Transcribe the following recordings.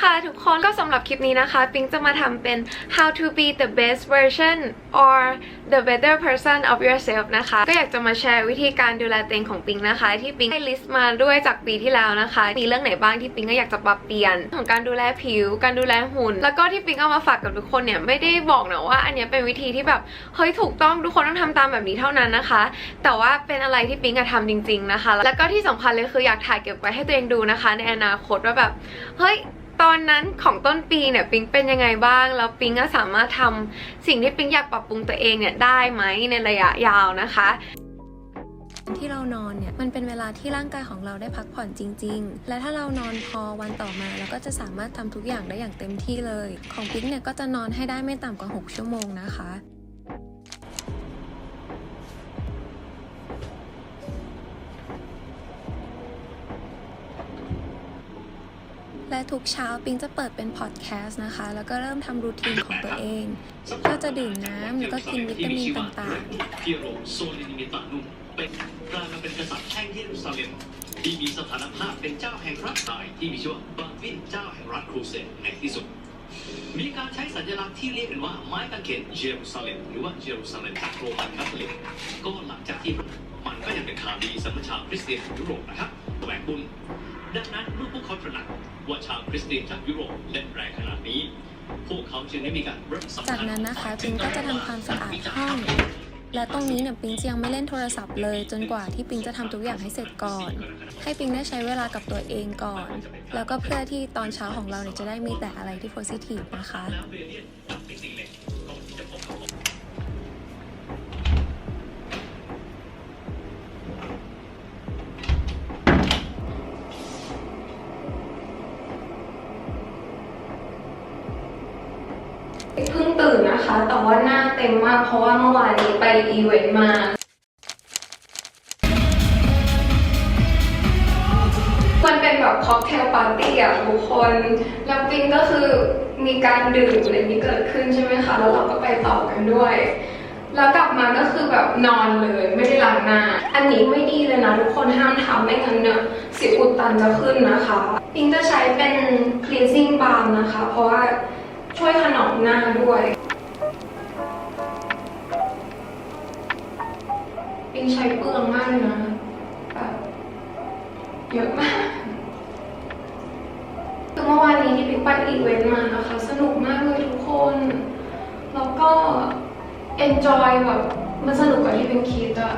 ค่ะทุกคนก็สำหรับคลิปนี้นะคะ ปิงจะมาทำเป็น how to be the best version or the better person of yourself นะคะ ก็อยากจะมาแชร์วิธีการดูแลตัวเองของปิงนะคะ ที่ปิงให้ลิสต์มาด้วยจากปีที่แล้วนะคะ มีเรื่องไหนบ้างที่ปิงก็อยากจะปรับเปลี่ยนของการดูแลผิว การดูแลหุ่น แล้วก็ที่ปิงเอามาฝากกับทุกคนเนี่ยไม่ได้บอกนะว่า อันนี้เป็นวิธีที่แบบเฮ้ยถูกต้องทุกคนต้องทำตามแบบนี้เท่านั้นนะคะ แต่ว่าเป็นอะไรที่ปิงอะทำจริง ๆนะคะ แล้วก็ที่สำคัญเลยคืออยากถ่ายเก็บไว้ให้ตัวเองดูนะคะ ในอนาคตว่าแบบเฮ้ย ตอนนั้นของต้นปีเนี่ยปิงเป็นยังไงบ้างแล้วปิงก็สามารถทำสิ่งที่ปิงอยากปรับปรุงตัวเองเนี่ยได้ไหมในระยะยาวนะคะที่เรานอนเนี่ยมันเป็นเวลาที่ร่างกายของเราได้พักผ่อนจริง ๆ และถ้าเรานอนพอวันต่อมาเราก็จะสามารถทำทุกอย่างได้อย่างเต็มที่เลย ของปิ๊กเนี่ยก็จะนอนให้ได้ไม่ต่ำกว่า 6 ชั่วโมงนะคะ และทุกเช้าปิงจะเปิดเป็นพอดแคสต์นะคะ แล้วก็เริ่มทำรูทีนของตัวเอง ก็จะดื่มน้ำแล้วก็กินวิตามินต่างๆพิโรโซลินิมิตานุ่มเป็นกลายมาเป็นกษัตริย์แห่งเยรูซาเล็มที่มีสถานภาพเป็นเจ้าแห่งรัฐตายที่มีชื่อว่าบาวินเจ้าแห่งรัฐครูเซนในที่สุด มีการใช้สัญลักษณ์ที่เรียกกันว่าไม้กางเขนเยรูซาเล็มหรือว่าเยรูซาเล็มจากโรมันคาทอลิกก็หลังจากที่มันก็ยังเป็นข่าวดีสำหรับชาวคริสเตียนของยุโรปนะครับแหวกบุญดังนั้นเมื่อพวกเขาตระหนัก ว่าชาวคริสเตียนจากยุโรปเล่นแรงขนาดนี้ พวกเขาจึงได้มีการเริ่มสัมจากพันธ์นั้นนะคะปิงก็จะทำความสะอาดห้องและตรงนี้เนี่ยปิงจะยังไม่เล่นโทรศัพท์เลย จนกว่าที่ปิงจะทำทุกอย่างให้เสร็จก่อน ให้ปิงได้ใช้เวลากับตัวเองก่อน แล้วก็เพื่อที่ตอนเช้าของเราเนี่ยจะได้มีแต่อะไรที่โพสิทีฟนะคะ แต่ว่าหน้าเต็มมากเพราะว่าเมื่อวานนี้ไปอีเวนต์มามันเป็นแบบค็อกเทลปาร์ตี้อะทุกคนแล้วปิงก็คือมีการดื่มอะไรนี้เกิดขึ้นใช่ไหมคะ แล้วเราก็ไปต่อกันด้วย แล้วกลับมาก็คือแบบนอนเลยไม่ได้ล้างหน้า อันนี้ไม่ดีเลยนะทุกคนห้ามทำไม่งั้นเนี่ยสิวอุดตันจะขึ้นนะคะ ปิงจะใช้เป็น cleansing balm นะคะ เพราะว่าช่วยถนอมหน้าด้วย งใช้เปลืองมากเลยนะแบบเยอะมากคือเมื่อวานนี้ที่ปิ๊กไปอีเวนต์มานะคะ สนุกมากเลยทุกคน แล้วก็ enjoy แบบมันสนุกกว่าที่เป็นคิดอะ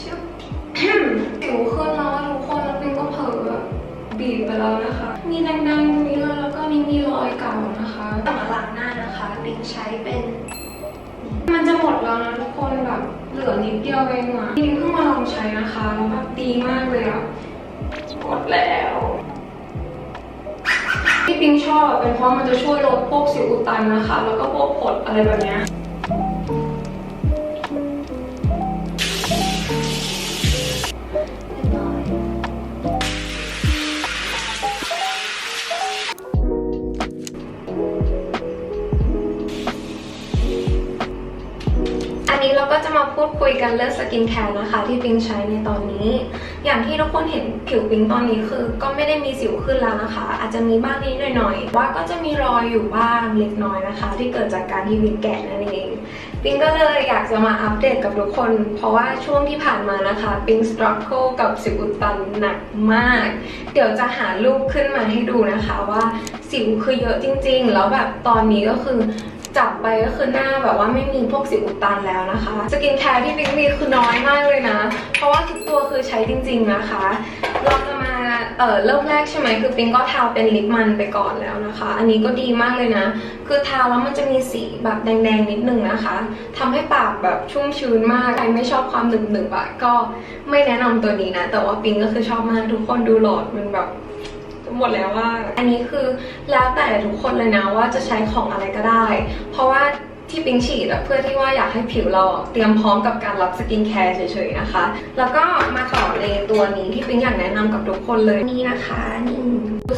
ชิบสิวขึ้นแล้วอะทุกคนแล้วปิงก็เผลอแบบบีบไปแล้วนะคะ มีแดงๆตรงนี้เลยแล้วก็นี่มีรอยเก่านะคะต่อมาล้างหน้านะคะปิงใช้เป็น มันจะหมดแล้วนะทุกคนแบบเหลือนิดเดียวเองอะปิงเพิ่งมาลองใช้นะคะแล้วแบบดีมากเลยอะหมดแล้วที่ปิงชอบเป็นเพราะมันจะช่วยลดพวกสิวอุดตันนะคะ แล้วก็พวกผดอะไรแบบเนี้ กันเรื่องสกินแคร์นะคะที่ปิงใช้ในตอนนี้ อย่างที่ทุกคนเห็นผิวปิงตอนนี้คือ ก็ไม่ได้มีสิวขึ้นแล้วนะคะ อาจจะมีบ้างนิดหน่อยๆว่าก็จะมีรอยอยู่บ้างเล็กน้อยนะคะ ที่เกิดจากการที่วิงแกะนั่นเองปิงก็เลยอยากจะมาอัปเดตกับทุกคน เพราะว่าช่วงที่ผ่านมานะคะปิงสตรัคเกิลกับสิวอุดตันหนักมาก เดี๋ยวจะหารูปขึ้นมาให้ดูนะคะว่าสิวคือเยอะจริง ๆ แล้วแบบตอนนี้ก็คือ จับไปก็คือหน้าแบบว่าไม่มีพวกสิวอุดตันแล้วนะคะ สกินแคร์ที่ปิงมีคือน้อยมากเลยนะ เพราะว่าทุกตัวคือใช้จริง ๆนะคะ เราจะมาเอ่อเริ่มแรกใช่ไหมคือปิงก็ทาเป็นลิปมันไปก่อนแล้วนะคะ อันนี้ก็ดีมากเลยนะ คือทาแล้วมันจะมีสีแบบแดงๆนิดนึงนะคะทำให้ปากแบบชุ่มชื้นมาก ใครไม่ชอบความหนึบๆอะก็ไม่แนะนำตัวนี้นะ แต่ว่าปิงก็คือชอบมากทุกคนดูหลอดมันแบบ หมดแล้วว่า อันนี้คือแล้วแต่ทุกคนเลยนะว่าจะใช้ของอะไรก็ได้ เพราะว่าที่ปิงฉีดเพื่อที่ว่าอยากให้ผิวเราเตรียมพร้อมกับการรับสกินแคร์เฉยๆนะคะ แล้วก็มาต่อในตัวนี้ที่ปิงอยากแนะนำกับทุกคนเลยนี่นะคะนี่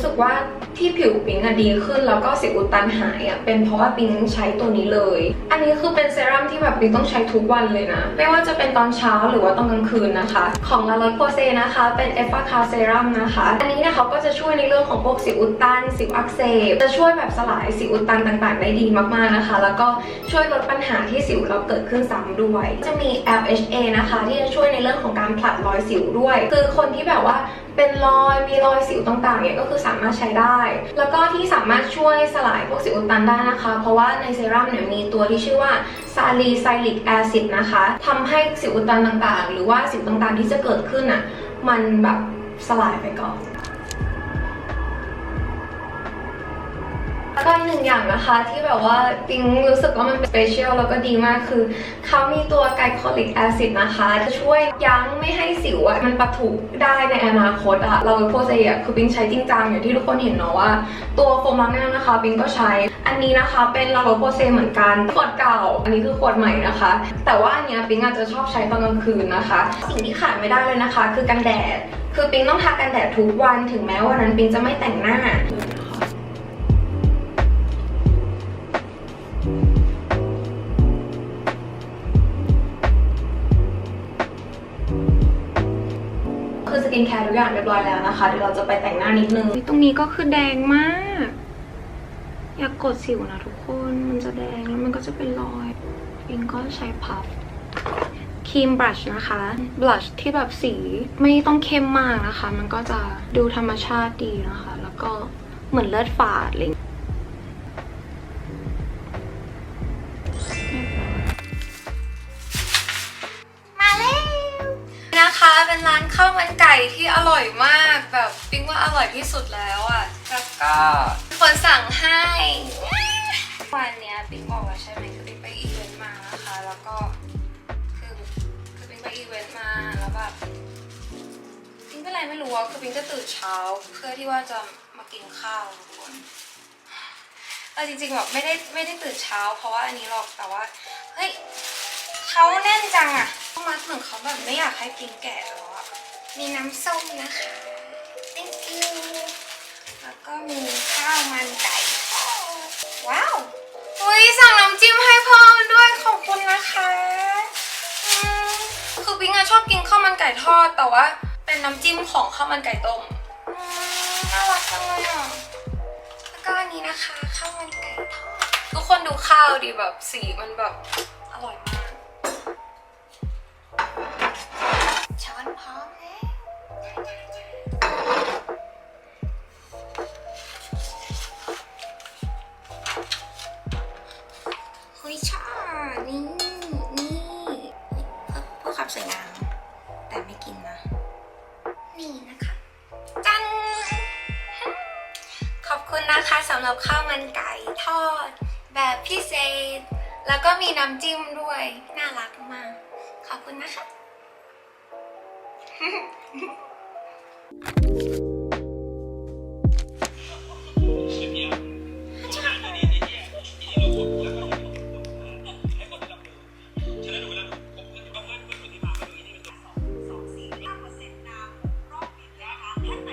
รู้สึกว่าที่ผิวปิงอะดีขึ้น แล้วก็สิวอุดตันหายอะเป็นเพราะว่าปิงใช้ตัวนี้เลย อันนี้คือเป็นเซรั่มที่แบบปิงต้องใช้ทุกวันเลยนะ ไม่ว่าจะเป็นตอนเช้าหรือว่าตอนกลางคืนนะคะ ของลาโรโพเซนะคะ เป็นเอฟฟาคาเซรั่มนะคะ อันนี้เนี่ยเขาก็จะช่วยในเรื่องของพวกสิวอุดตัน สิวอักเสบ จะช่วยแบบสลายสิวอุดตันต่างๆ ได้ดีมากๆนะคะ แล้วก็ช่วยลดปัญหาที่สิวเราเกิดขึ้นซ้ำด้วย จะมี LHA นะคะ ที่จะช่วยในเรื่องของการผลัดรอยสิวด้วย คือคนที่แบบว่า เป็นรอยมีรอยสิวต่างๆเนี่ยก็คือสามารถใช้ได้ แล้วก็ที่สามารถช่วยสลายพวกสิวอุดตันได้นะคะ เพราะว่าในเซรั่มเนี่ยมีตัวที่ชื่อว่าซาลีไซลิกแอซิดนะคะทำให้สิวอุดตันต่างๆ หรือว่าสิวต่างๆที่จะเกิดขึ้นอะมันแบบสลายไปก่อน แล้วก็อีกหนึ่งอย่างนะคะที่แบบว่าปิงรู้สึกว่ามันเป็นสเปเชียลแล้วก็ดีมากคือเขามีตัวไกลโคลิกแอซิดนะคะ จะช่วยยั้งไม่ให้สิวอะมันปะทุได้ในอนาคตอะเราโพสเซียคือปิงใช้จริงจังอย่างที่ทุกคนเห็นเนาะว่า ตัวโฟมล้างหน้านะคะปิงก็ใช้ อันนี้นะคะเป็นลาโรโพเซเหมือนกันขวดเก่า อันนี้คือขวดใหม่นะคะ แต่ว่าอันเนี้ยปิงอาจจะชอบใช้ตอนกลางคืนนะคะ สิ่งที่ขาดไม่ได้เลยนะคะ คือกันแดดคือปิงต้องทากันแดดทุกวันถึงแม้วันนั้นปิงจะไม่แต่งหน้า นแคร์ทุกอย่างเรียบร้อยแล้วนะคะ เดี๋ยวเราจะไปแต่งหน้านิดนึง ตรงนี้ก็คือแดงมาก อยากกดสิวนะทุกคน มันจะแดงแล้วมันก็จะเป็นรอยปิงก็ใช้พัฟครีมบลัชนะคะ บลัชที่แบบสีไม่ต้องเข้มมากนะคะ มันก็จะดูธรรมชาติดีนะคะ แล้วก็เหมือนเลือดฝาดอะไรอย่างเลยเรียบร้อยมาแล้วนะคะเป็นร้านข้าวมันไก่ที่อร่อยมากแบบปิ้งว่าอร่อยที่สุดแล้วอะ่ะแล้วก็คนสั่งให้วันเนี้ยปิ้งบอกว่าใช่ไหมคือปิ้งไปอีเวนต์มานะคะ แล้วก็คือคือปิ้งไปอีเวนต์มาแล้วแบบปิ้งเป็นไรไม่รู้อะคือปิ้งจะตื่นเช้า เพื่อที่ว่าจะมากินข้าวทุกคนเออจริงๆแบบไม่ได้ไม่ได้ตื่นเช้า เพราะว่าอันนี้หรอกแต่ว่าเฮ้ยเขาแน่นจังอะมาถึงเขาแบบไม่อยากให้กินแกะแล้วอะ มีน้ำส้มนะคะ thank you แล้วก็มีข้าวมันไก่ทอดว้าวอุ้ยสั่งน้ำจิ้มให้เพิ่มด้วยขอบคุณนะคะอืมคือปิงอะชอบกินข้าวมันไก่ทอด แต่ว่าเป็นน้ำจิ้มของข้าวมันไก่ต้มอืมน่ารักจังเลยอะแล้วก็อันนี้นะคะข้าวมันไก่ทอด ทุกคนดูข้าวดิแบบสีมันแบบอร่อยมาก รับข้าวมันไก่ทอด แบบพิเศษ แล้วก็มีน้ำจิ้มด้วย น่ารักมาก ขอบคุณนะคะ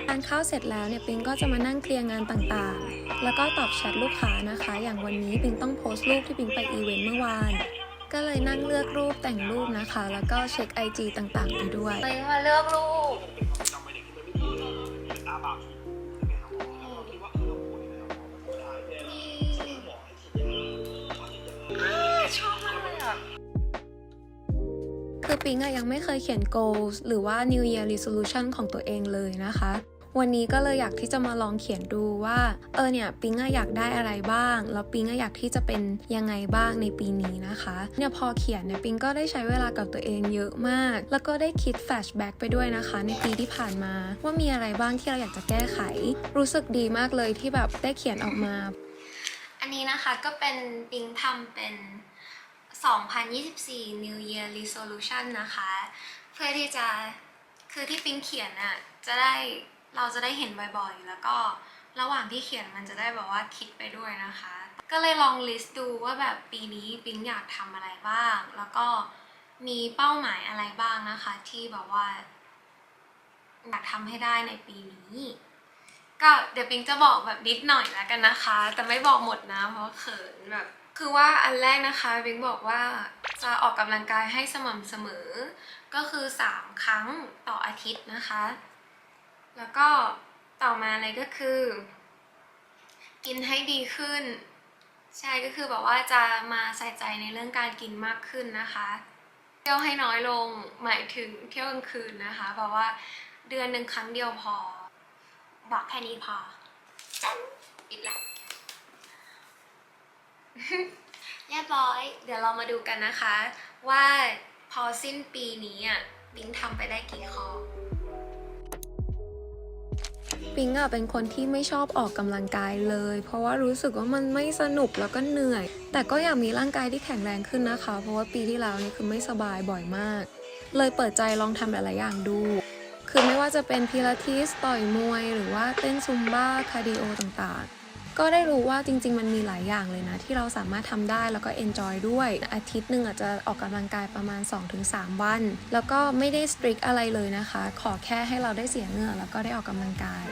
ทานข้าวเสร็จแล้วเนี่ยปิงก็จะมานั่งเคลียร์งานต่างๆ แล้วก็ตอบแชทลูกค้านะคะ อย่างวันนี้ปิงต้องโพสต์รูปที่ปิงไปอีเวนต์เมื่อวาน ก็เลยนั่งเลือกรูปแต่งรูปนะคะ แล้วก็เช็ค IG ต่างๆไปด้วยไปมาเลือกรูปชอบมากเลยอะคือปิงอะยังไม่เคยเขียน goals หรือว่า new year resolution ของตัวเองเลยนะคะ วันนี้ก็เลยอยากที่จะมาลองเขียนดูว่า เออเนี่ยปิงอะอยากได้อะไรบ้าง แล้วปิงอะอยากที่จะเป็นยังไงบ้างในปีนี้นะคะ เนี่ยพอเขียนเนี่ยปิงก็ได้ใช้เวลากับตัวเองเยอะมาก แล้วก็ได้คิดแฟลชแบ็กไปด้วยนะคะ ในปีที่ผ่านมา ว่ามีอะไรบ้างที่เราอยากจะแก้ไข รู้สึกดีมากเลยที่แบบได้เขียนออกมา อันนี้นะคะก็เป็นปิงทำเป็น 2024 New Year Resolution นะคะ เพื่อที่จะคือที่ปิงเขียนน่ะจะได้ เราจะได้เห็นบ่อยๆ แล้วก็ระหว่างที่เขียนมันจะได้แบบว่าคิดไปด้วยนะคะ ก็เลยลองลิสต์ดูว่าแบบปีนี้ปิงอยากทำอะไรบ้าง แล้วก็มีเป้าหมายอะไรบ้างนะคะ ที่แบบว่าอยากทำให้ได้ในปีนี้ ก็เดี๋ยวปิงจะบอกแบบนิดหน่อยแล้วกันนะคะ แต่ไม่บอกหมดนะ เพราะเขินแบบคือว่าอันแรกนะคะปิงบอกว่าจะออกกำลังกายให้สม่ำเสมอ ก็คือ 3 ครั้งต่ออาทิตย์นะคะ แล้วก็ต่อมาเลยก็คือ กินให้ดีขึ้น ใช่ก็คือแบบว่าจะมาใส่ใจในเรื่องการกินมากขึ้นนะคะ เที่ยวให้น้อยลงหมายถึงเที่ยวกลางคืนนะคะเพราะว่าเดือนหนึ่งครั้งเดียวพอ บอกแค่นี้พอจันปิดละเรียบร้อย เดี๋ยวเรามาดูกันนะคะ ว่าพอสิ้นปีนี้อะบิงทำไปได้กี่ข้อ ปิงอะเป็นคนที่ไม่ชอบออกกำลังกายเลย เพราะว่ารู้สึกว่ามันไม่สนุกแล้วก็เหนื่อย แต่ก็อยากมีร่างกายที่แข็งแรงขึ้นนะคะ เพราะว่าปีที่แล้วนี่คือไม่สบายบ่อยมาก เลยเปิดใจลองทำหลายๆอย่างดู คือไม่ว่าจะเป็นพิลาทิสต่อยมวย หรือว่าเต้นซุมบ้าคาร์ดิโอต่างๆ ก็ได้รู้ว่าจริง ๆ มันมีหลายอย่างเลยนะ ที่เราสามารถทำได้แล้วก็เอนจอยด้วย อาทิตย์หนึ่งอาจจะออกกำลังกายประมาณ 2-3 วัน แล้วก็ไม่ได้สตริกอะไรเลยนะคะ ขอแค่ให้เราได้เสียเหงื่อแล้วก็ได้ออกกำลังกาย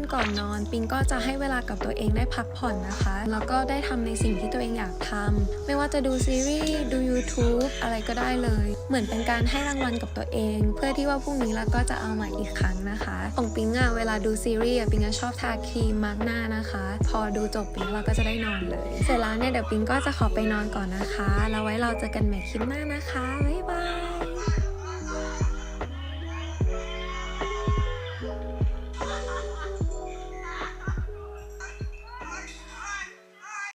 นก่อนนอน ปิงก็จะให้เวลากับตัวเองได้พักผ่อนนะคะ แล้วก็ได้ทำในสิ่งที่ตัวเองอยากทำไม่ว่าจะดูซีรีส์ดู YouTube อะไรก็ได้เลย เหมือนเป็นการให้รางวัลกับตัวเอง เพื่อที่ว่าพรุ่งนี้เราก็จะเอาใหม่อีกครั้งนะคะของปิงอะเวลาดูซีรีส์อะปิงจะชอบทาครีมมาร์กหน้านะคะ พอดูจบปิงเราก็จะได้นอนเลย เสร็จแล้วเนี่ยเดี๋ยวปิงก็จะขอไปนอนก่อนนะคะ แล้วไว้เราเจอกันใหม่คลิปหน้านะคะบ๊ายบาย